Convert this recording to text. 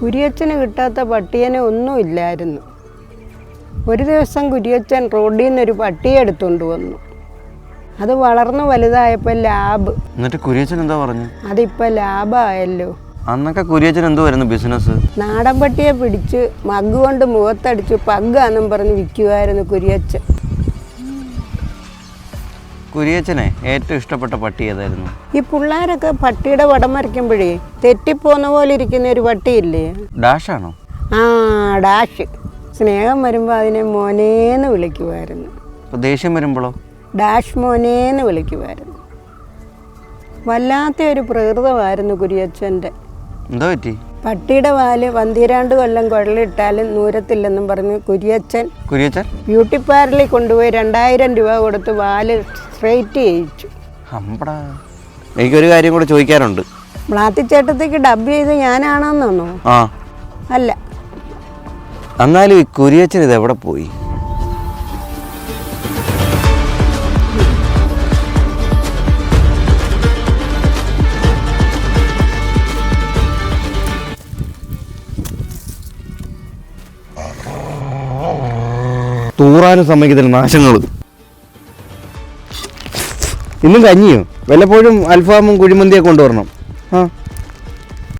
കുരിയച്ചന് കിട്ടാത്ത പട്ടിയന് ഒന്നും ഇല്ലായിരുന്നു. ഒരു ദിവസം കുരിയച്ചൻ റോഡിൽ നിന്നൊരു പട്ടിയെ എടുത്തുകൊണ്ട് വന്നു. അത് വളർന്നു വലുതായപ്പോൾ ലാബ്. എന്നിട്ട് കുരിയച്ചൻ എന്താ പറഞ്ഞു? അതിപ്പോൾ ലാബായല്ലോ. അന്നൊക്കെ കുര്യച്ചൻ എന്തോ വരുന്നു ബിസിനസ് നാടൻ പട്ടിയെ പിടിച്ച് മഗ് കൊണ്ട് മുഖത്തടിച്ച് പഗ്ഗാന്നും പറഞ്ഞ് വിൽക്കുമായിരുന്നു കുരിയച്ചൻ കുര്യച്ചനെ ഏറ്റവും ഇഷ്ടപ്പെട്ട പട്ടി ഏതായിരുന്നു? ഈ പിള്ളേരൊക്കെ പട്ടിയുടെ വടം വരയ്ക്കുമ്പോഴേ തെറ്റിപ്പോന്ന പോലെ ഇരിക്കുന്ന ഒരു പട്ടിയില്ലേ? ഡാഷാണോ? ആ ഡാഷ്. സ്നേഹം വരുമ്പോൾ അതിനെ മോനേന്ന് വിളിക്കുമായിരുന്നു ദേഷ്യം വരുമ്പോഴോ ഡാഷ് മോനേന്ന് വിളിക്കുമായിരുന്നു വല്ലാത്ത ഒരു പ്രകൃതമായിരുന്നു കുരിയച്ചന്റെ. എന്താ പറ്റി? പട്ടിയുടെ വാൽ പന്തിരാണ്ട് കൊല്ലം കുഴലിട്ടാലും നൂരത്തില്ലെന്നും പറഞ്ഞ് കുരിയച്ചൻ കുര്യച്ചൻ? ബ്യൂട്ടി പാർലറിൽ കൊണ്ടുപോയി രണ്ടായിരം രൂപ കൊടുത്ത് വാൽ സ്ട്രേറ്റ് ചെയ്യിച്ചു. അമ്പടാ. എനിക്കൊരു കാര്യം കൂടെ ചോദിക്കാനുണ്ട്. മ്ലാത്തിച്ചേട്ടത്തേക്ക് ഡബ് ചെയ്ത് ഞാനാണോന്നോ ആ. അല്ല. എന്നാലും ഈ കുര്യച്ചൻ ഇത് എവിടെ പോയി? തൂറാനും സമ്മതിക്കത്തില്ല നാശങ്ങൾ ഇന്നും കഞ്ഞിയോ? വല്ലപ്പോഴും അൽഫാമും കുഴിമന്തിയൊക്കെ കൊണ്ടുവരണം. ആ.